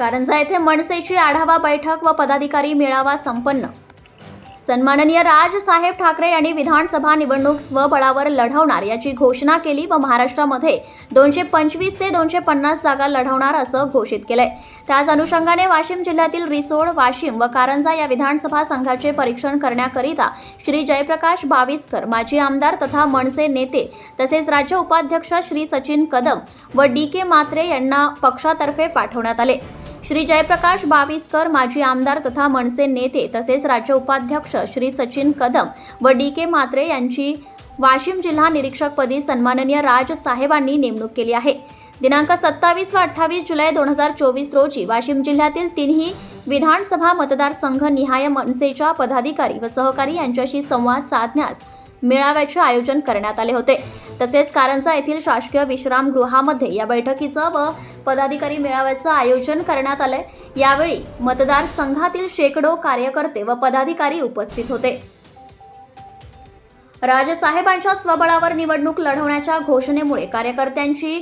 कारंजा येथे मनसेची आढावा बैठक व पदाधिकारी मेळावा संपन्न. सन्माननीय राज साहेब ठाकरे यांनी विधानसभा निवडणूक स्वबळावर लढवणार याची घोषणा केली व महाराष्ट्रामध्ये दोनशे पंचवीस ते दोनशे पन्नास जागा लढवणार असं घोषित केलंय. त्याच अनुषंगाने वाशिम जिल्ह्यातील रिसोड वाशिम व कारंजा या विधानसभा संघाचे परीक्षण करण्याकरिता श्री जयप्रकाश बाविस्कर माजी आमदार तथा मनसे नेते तसेच राज्य उपाध्यक्ष श्री सचिन कदम व डी के मात्रे यांना पक्षातर्फे पाठवण्यात आले. श्री जयप्रकाश बाविस्कर माजी आमदार तथा मनसे नेते तसेच राज्य उपाध्यक्ष श्री सचिन कदम व डी के मात्रे यांची वाशिम जिल्हा निरीक्षकपदी सन्माननीय राज साहेबांनी नेमणूक केली आहे. दिनांक सत्तावीस व अठ्ठावीस जुलै दोन हजार चोवीस रोजी वाशिम जिल्ह्यातील तिन्ही विधानसभा मतदारसंघ निहाय मनसेच्या पदाधिकारी व सहकारी यांच्याशी संवाद साधण्यास मेळाव्याचे आयोजन करण्यात आले होते. तसेच कारंजा येथील शासकीय विश्रामगृहामध्ये या बैठकीचं व पदाधिकारी मेळाव्याचं आयोजन करण्यात आलंय. यावेळी मतदारसंघातील शेकडो कार्यकर्ते व पदाधिकारी उपस्थित होते. राजसाहेबांच्या स्वबळावर निवडणूक लढवण्याच्या घोषणेमुळे कार्यकर्त्यांची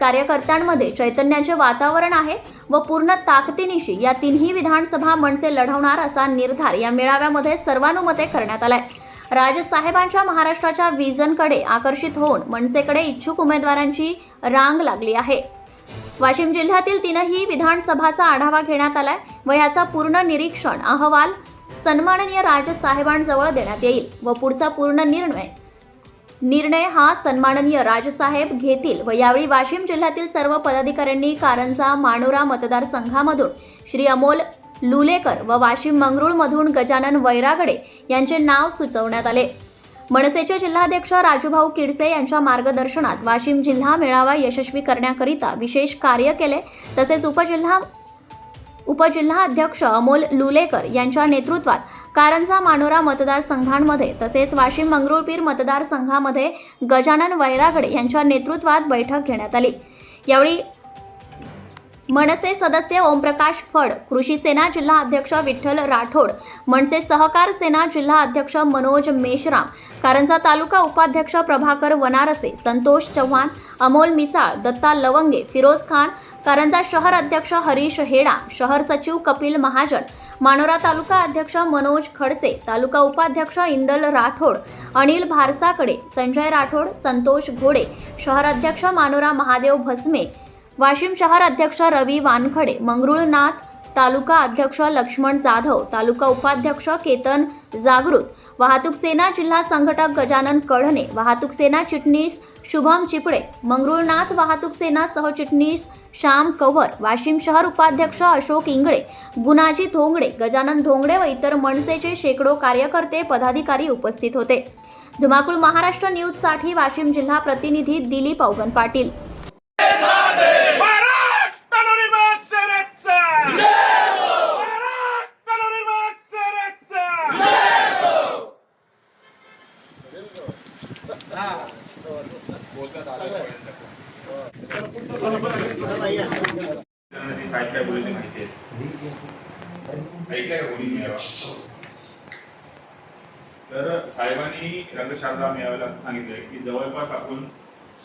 कार्यकर्त्यांमध्ये चैतन्याचे वातावरण आहे व पूर्ण ताकदीनिशी या तिन्ही विधानसभा मनसे लढवणार असा निर्धार या मेळाव्यामध्ये सर्वानुमते करण्यात आलाय. राजसाहेबांच्या महाराष्ट्राच्या विजनकडे आकर्षित होऊन मनसेकडे इच्छुक उमेदवारांची रांग लागली आहे. वाशिम जिल्ह्यातील तीनही विधानसभाचा आढावा घेण्यात आलाय व याचा पूर्ण निरीक्षण अहवाल सन्माननीय राजसाहेबांजवळ देण्यात येईल व पुढचा पूर्ण निर्णय निर्णय हा सन्माननीय राजसाहेब घेतील व यावेळी वाशिम जिल्ह्यातील सर्व पदाधिकाऱ्यांनी कारंजा मानोरा मतदारसंघामधून श्री अमोल लुलेकर व वाशिम मंगरुळमधून गजानन वैरागडे यांचे नाव सुचवण्यात आले. मनसेचे जिल्हाध्यक्ष राजूभाऊ किडसे यांच्या मार्गदर्शनात वाशिम जिल्हा मेळावा यशस्वी करण्याकरिता विशेष कार्य केले. तसेच उपजिल्हा उपजिल्हा अध्यक्ष अमोल लुलेकर यांच्या नेतृत्वात कारंजा मानोरा मतदारसंघांमध्ये तसेच वाशिम मंगरुळपीर मतदारसंघामध्ये गजानन वैरागडे यांच्या नेतृत्वात बैठक घेण्यात आली. यावेळी मनसे सदस्य ओमप्रकाश फड कृषी सेना जिल्हा अध्यक्ष विठ्ठल राठोड मनसे सहकार सेना जिल्हा अध्यक्ष मनोज मेश्राम कारंजा तालुका उपाध्यक्ष प्रभाकर वनारसे संतोष चव्हाण अमोल मिसाळ दत्ता लवंगे फिरोज खान कारंजा शहर अध्यक्ष हरीश हेडा शहर सचिव कपिल महाजन मानोरा तालुका अध्यक्ष मनोज खडसे तालुका उपाध्यक्ष इंदल राठोड अनिल भारसाकडे संजय राठोड संतोष घोडे शहर अध्यक्ष मानोरा महादेव भस्मे वाशिम शहर अध्यक्ष रवी वानखडे मंगरुळनाथ तालुका अध्यक्ष लक्ष्मण जाधव तालुका उपाध्यक्ष केतन जागृत वाहतूक सेना जिल्हा संघटक गजानन कढणे वाहतूक सेना चिटणीस शुभम चिपळे मंगरुळनाथ वाहतूक सेना सहचिटणीस श्याम कव्हर वाशिम शहर उपाध्यक्ष अशोक इंगळे गुणाजी धोंगडे गजानन धोंगडे व इतर मनसेचे शेकडो कार्यकर्ते पदाधिकारी उपस्थित होते. धुमाकूळ महाराष्ट्र न्यूजसाठी वाशिम जिल्हा प्रतिनिधी दिलीप अवगन पाटील. साहेब काय माहिती आहे मेळावा तर साहेबांनी रंगशारदा मेळाव्याला असं सांगितलंय की जवळपास आपण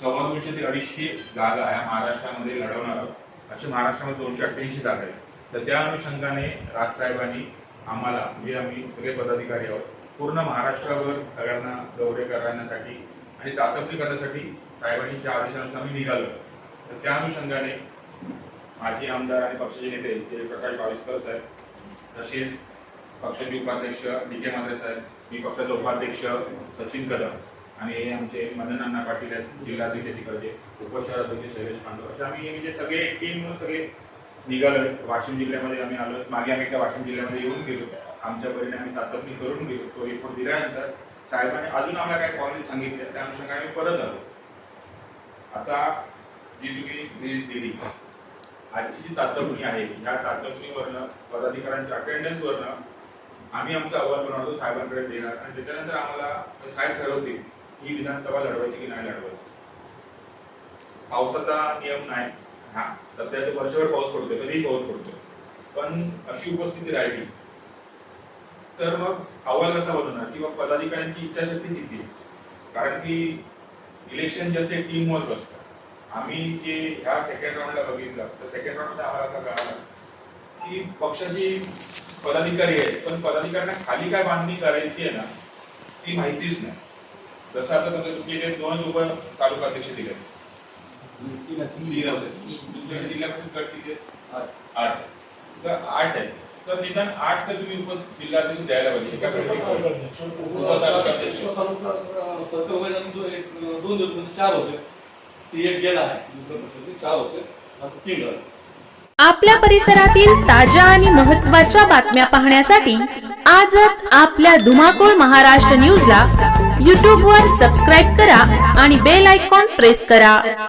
सव्वा दोनशे ते अडीचशे जागा या महाराष्ट्रामध्ये लढवणार आहोत. असे महाराष्ट्रामध्ये दोनशे अठ्ठ्याऐंशी जागा आहेत. तर त्या अनुषंगाने राजसाहेबांनी आम्हाला म्हणजे आम्ही सगळे पदाधिकारी आहोत पूर्ण महाराष्ट्रावर सगळ्यांना दौरे करण्यासाठी आणि चाचपणी करण्यासाठी साहेबांनी ज्या आदेशानुसार आम्ही निघालो. तर त्या अनुषंगाने माजी आमदार आणि पक्षाचे नेते ते प्रकाश बाविस्कर साहेब तसेच पक्षाचे उपाध्यक्ष डी के मात्रे साहेब मी पक्षाचे उपाध्यक्ष सचिन कदम आणि आमचे मदन अण्णा पाटील आहेत जिल्हाध्यक्ष तिकडचे उपशहराध्यक्ष शैलेश पांडव. असे आम्ही म्हणजे सगळे टीम म्हणून सगळे निघालो. वाशिम जिल्ह्यामध्ये आम्ही आलो. मागे आम्ही त्या वाशिम जिल्ह्यामध्ये येऊन गेलो. आमच्या परीने आम्ही चाचपणी करून गेलो. तो रिपोर्ट दिल्यानंतर साहेबांनी अजून आम्हाला काय कॉलेज सांगितले त्या अनुषंगाने परत आलो. आता जी तुम्ही लिस्ट दिली आजची जी चाचपणी आहे ह्या चाचपणीवरनं पदाधिकाऱ्यांच्या अटेंडन्सवरनं आम्ही आमचा अहवाल बनवतो साहेबांकडे देणार. आणि त्याच्यानंतर आम्हाला साहेब ठरवतील ही विधानसभा लढवायची की नाही लढवायची. पावसाचा नियम नाही. हा सध्या तर वर्षभर पाऊस पडतोय कधीही पाऊस पडतो पण अशी उपस्थिती राहिली तर मग अहवाल कसा बनवणार? किंवा पदाधिकाऱ्यांची इच्छाशक्ती किती आहे? कारण की इलेक्शन जसे टीम वर्क असतं. आम्ही जे ह्या सेकंड राऊंडला बघितलं तर सेकंड राऊंडला आम्हाला असं कळालं की पक्षाची पदाधिकारी आहेत पण पदाधिकाऱ्यांना खाली काय बांधणी करायची आहे ना ती माहितीच नाही. जसं आता समजा तुमच्या इथे दोन उप तालुका अध्यक्ष दिले तीन असेल. तुमच्या जिल्ह्यापासून गट किती? आठ. तर आठ आहे तर निदान आठ तर तुम्ही द्यायला पाहिजे एका. दोन दिवस चार होते ती एक गेला आहे चार होते तीन आपल्या परिसरातील ताज्या आणि महत्त्वाच्या बातम्या पाहण्यासाठी आजच आपल्या धुमाकूळ महाराष्ट्र न्यूजला यूट्यूबवर सबस्क्राईब करा आणि बेल आयकॉन प्रेस करा